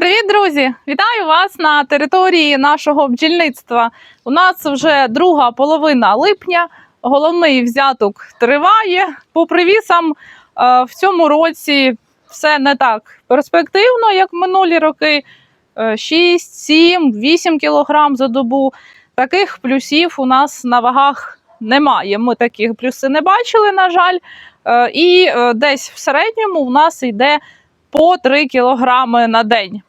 Привіт, друзі! Вітаю вас на території нашого бджільництва. У нас вже друга половина липня. Головний взяток триває. По привісам е, в цьому році все не так перспективно, як минулі роки. Е, 6, 7, 8 кілограм за добу. Таких плюсів у нас на вагах немає. Ми таких плюси не бачили, на жаль. Е, І е, десь в середньому у нас йде по 3 кілограми на день.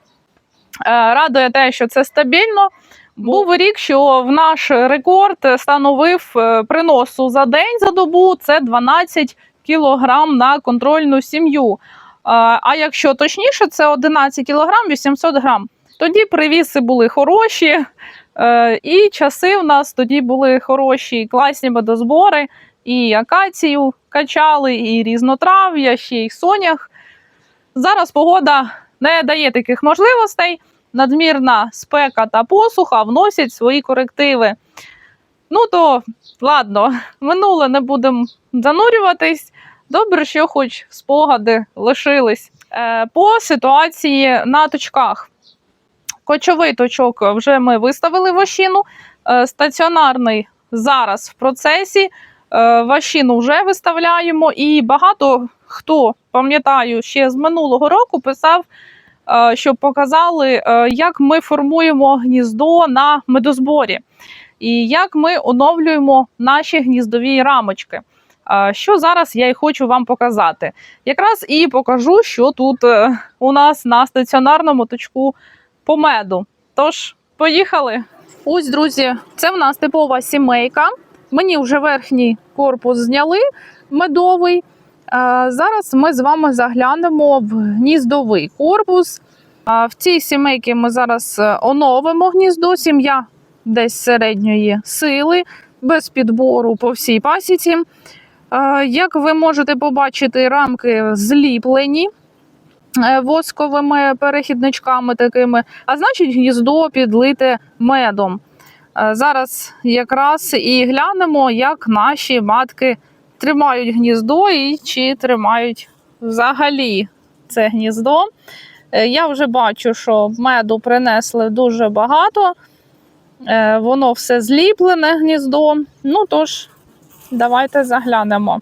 Е, Радує те, що це стабільно. Був рік, що в наш рекорд становив е, приносу за день за добу це 12 кілограм на контрольну сім'ю. Е, А якщо точніше, це 11 кілограм 800 грам. Тоді привіси були хороші, і часи в нас тоді були хороші, класні медозбори, і акацію качали, і різнотрав'я, ще й сонях. Зараз погода не дає таких можливостей. Надмірна спека та посуха вносять свої корективи. Ну то ладно, минуле не будемо занурюватись. Добре, що хоч спогади лишились. Е, по ситуації на точках. Кочовий точок вже ми виставили вощину. Е, стаціонарний зараз в процесі. Е, Ващину вже виставляємо, і багато хто, пам'ятаю, ще з минулого року писав, щоб показали, е, як ми формуємо гніздо на медозборі, і як ми оновлюємо наші гніздові рамочки. Е, Що зараз я і хочу вам показати. Якраз і покажу, що тут е, у нас на стаціонарному точку по меду. Тож, поїхали. Ось, друзі, це в нас типова сімейка. Мені вже верхній корпус зняли медовий. Зараз ми з вами заглянемо в гніздовий корпус. В цій сімейці ми зараз е, оновимо гніздо. Сім'я десь середньої сили, без підбору по всій пасіці. Як ви можете побачити, рамки зліплені е, восковими перехідничками такими, а значить, гніздо підлите медом. Е, Зараз якраз і глянемо, як наші матки тримають гніздо і чи тримають взагалі це гніздо. Е, Я вже бачу, що меду принесли дуже багато. Е, Воно все зліплене гніздо. Ну тож, давайте заглянемо.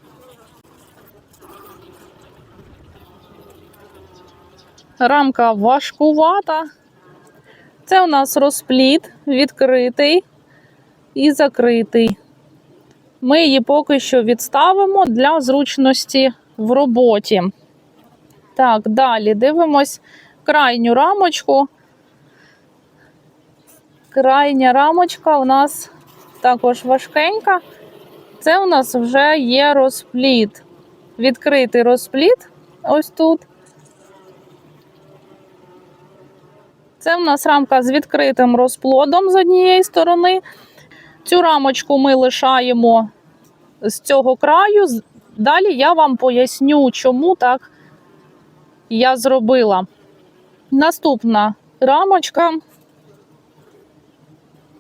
Рамка важкувата. Це у нас розпліт відкритий і закритий. Ми її поки що відставимо для зручності в роботі. Так, далі дивимось крайню рамочку. Крайня рамочка у нас також важкенька. Це у нас вже є розпліт. Відкритий розпліт ось тут. Це в нас рамка з відкритим розплодом з однієї сторони. Цю рамочку ми лишаємо з цього краю. Далі я вам поясню, чому так я зробила. Наступна рамочка.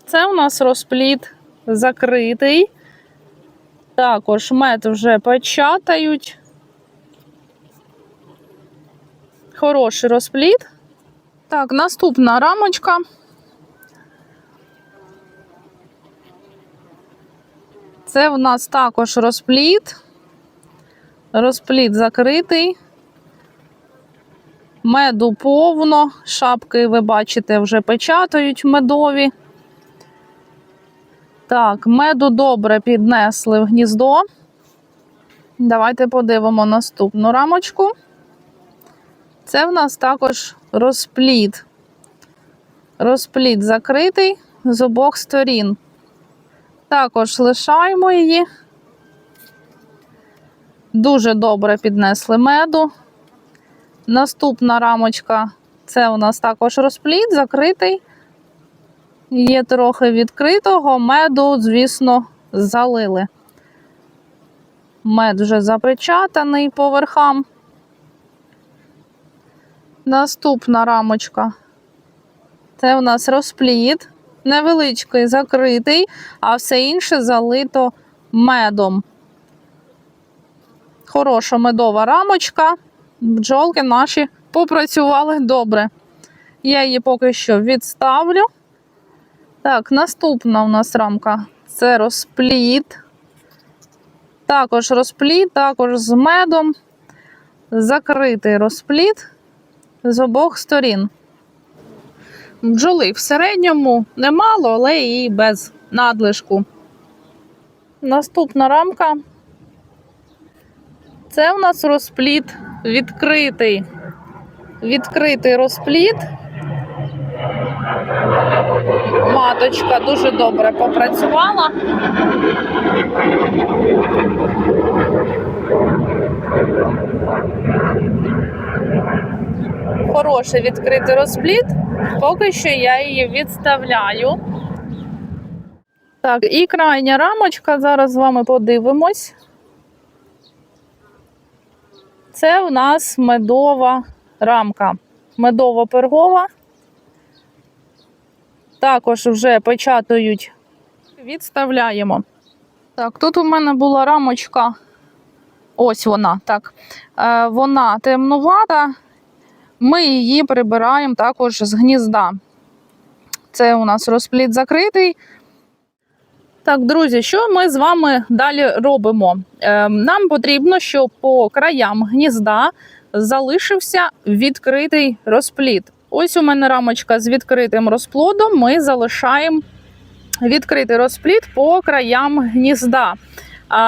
Це у нас розпліт закритий. Також мед вже печатають. Хороший розпліт. Так, наступна рамочка. Це в нас також розпліт. Розпліт закритий. Меду повно. Шапки, ви бачите, вже печатають медові. Так, меду добре піднесли в гніздо. Давайте подивимо наступну рамочку. Це в нас також розпліт. Розпліт закритий з обох сторін. Також лишаємо її. Дуже добре піднесли меду. Наступна рамочка це у нас також розпліт, закритий. Є трохи відкритого, меду, звісно, залили. Мед вже запечатаний по верхам. Наступна рамочка. Це у нас розпліт. Невеличкий закритий, а все інше залито медом. Хороша медова рамочка. Бджолки наші попрацювали добре. Я її поки що відставлю. Так, наступна у нас рамка це розпліт. Також розпліт, також з медом. Закритий розпліт з обох сторін. Бджоли в середньому немало, але і без надлишку. Наступна рамка. Це у нас розпліт відкритий. Відкритий розпліт. Маточка дуже добре попрацювала. Хороший відкритий розпліт. Поки що я її відставляю. Так, і крайня рамочка. Зараз з вами подивимось. Це у нас медова рамка. Медово-пергова. Також вже печатають. Відставляємо. Так, тут у мене була рамочка. Ось вона. Так. Е, вона темнувата. Ми її прибираємо також з гнізда. Це у нас розпліт закритий. Так, друзі, що ми з вами далі робимо? Е, нам потрібно, щоб по краям гнізда залишився відкритий розпліт. Ось у мене рамочка з відкритим розплодом. Ми залишаємо відкритий розпліт по краям гнізда,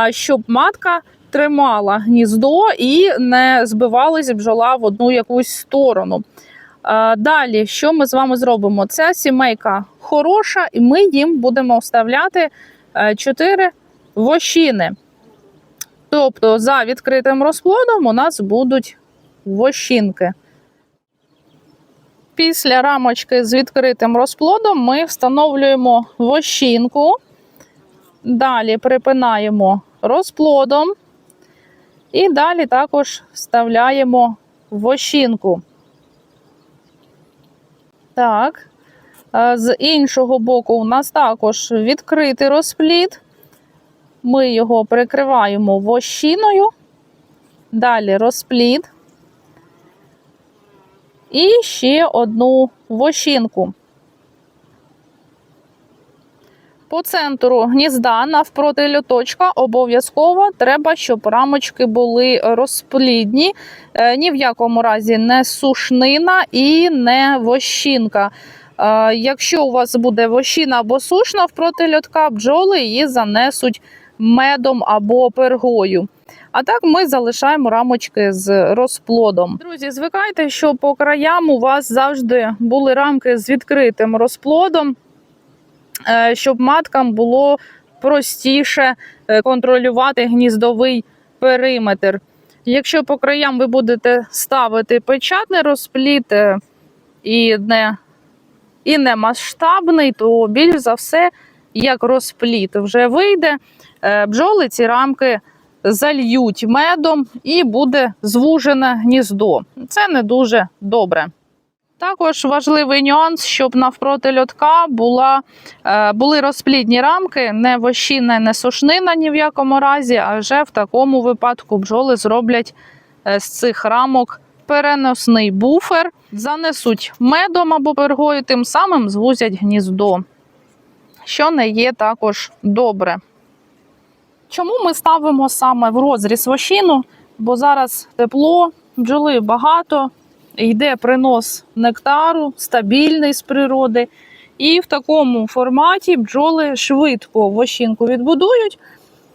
щоб матка тримала гніздо і не збивалась бджола в одну якусь сторону. Далі, що ми з вами зробимо? Ця сімейка хороша, і ми їм будемо вставляти 4 вощини. Тобто, за відкритим розплодом у нас будуть вощинки. Після рамочки з відкритим розплодом ми встановлюємо вощинку, далі припинаємо розплодом і далі також вставляємо вощинку. Так, з іншого боку, у нас також відкритий розплід. Ми його прикриваємо вощиною, далі розплід. І ще одну вощинку. По центру гнізда навпроти льоточка обов'язково треба, щоб рамочки були розплідні. Е, Ні в якому разі не сушнина і не вощинка. Е, Якщо у вас буде вощина або сушна впроти льотка, бджоли її занесуть медом або пергою. А так ми залишаємо рамочки з розплодом. Друзі, звикайте, що по краям у вас завжди були рамки з відкритим розплодом, щоб маткам було простіше е, контролювати гніздовий периметр. Якщо по краям ви будете ставити печатний розплід е, і не, і не масштабний, то більш за все, як розплід вже вийде, е, бджоли ці рамки зальють медом і буде звужене гніздо. Це не дуже добре. Також важливий нюанс, щоб навпроти льотка була, е, були розплідні рамки, не вощина, не сушнина ні в якому разі, а вже в такому випадку бджоли зроблять е, з цих рамок переносний буфер, занесуть медом або пергою, тим самим звузять гніздо, що не є також добре. Чому ми ставимо саме в розріз вощину? Бо зараз тепло, бджоли багато, йде принос нектару, стабільний з природи. І в такому форматі бджоли швидко вощинку відбудують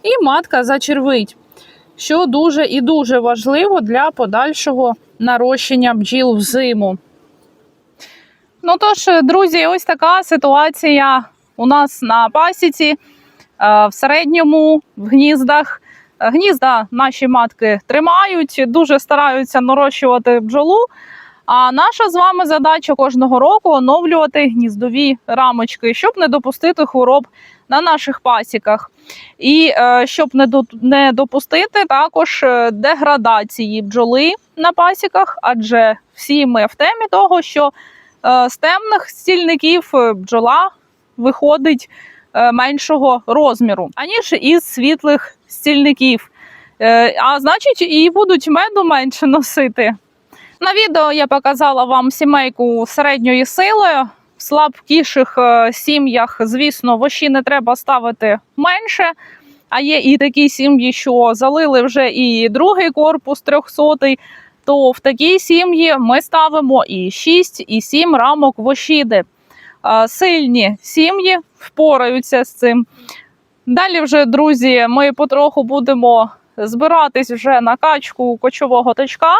і матка зачервить, що дуже і дуже важливо для подальшого нарощення бджіл взиму. Ну тож, друзі, ось така ситуація у нас на пасіці. Е, В середньому в гніздах. Гнізда наші матки тримають, дуже стараються нарощувати бджолу. А наша з вами задача кожного року оновлювати гніздові рамочки, щоб не допустити хвороб на наших пасіках. І е, щоб не, до, не допустити також е, деградації бджоли на пасіках, адже всі ми в темі того, що е, з темних стільників бджола виходить меншого розміру, аніж із світлих стільників. Е, А значить, і будуть меду менше носити. На відео я показала вам сімейку середньої сили. В слабкіших е, сім'ях, звісно, вощі не треба ставити менше. А є і такі сім'ї, що залили вже і другий корпус трьохсотий. То в такій сім'ї ми ставимо і 6, і 7 рамок вощіди. Е, Сильні сім'ї впораються з цим. Далі, вже, друзі, ми потроху будемо збиратись вже на качку кочового точка.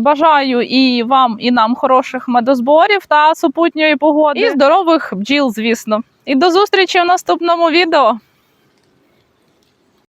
Бажаю і вам, і нам хороших медозборів та супутньої погоди. І здорових бджіл, звісно. І до зустрічі в наступному відео.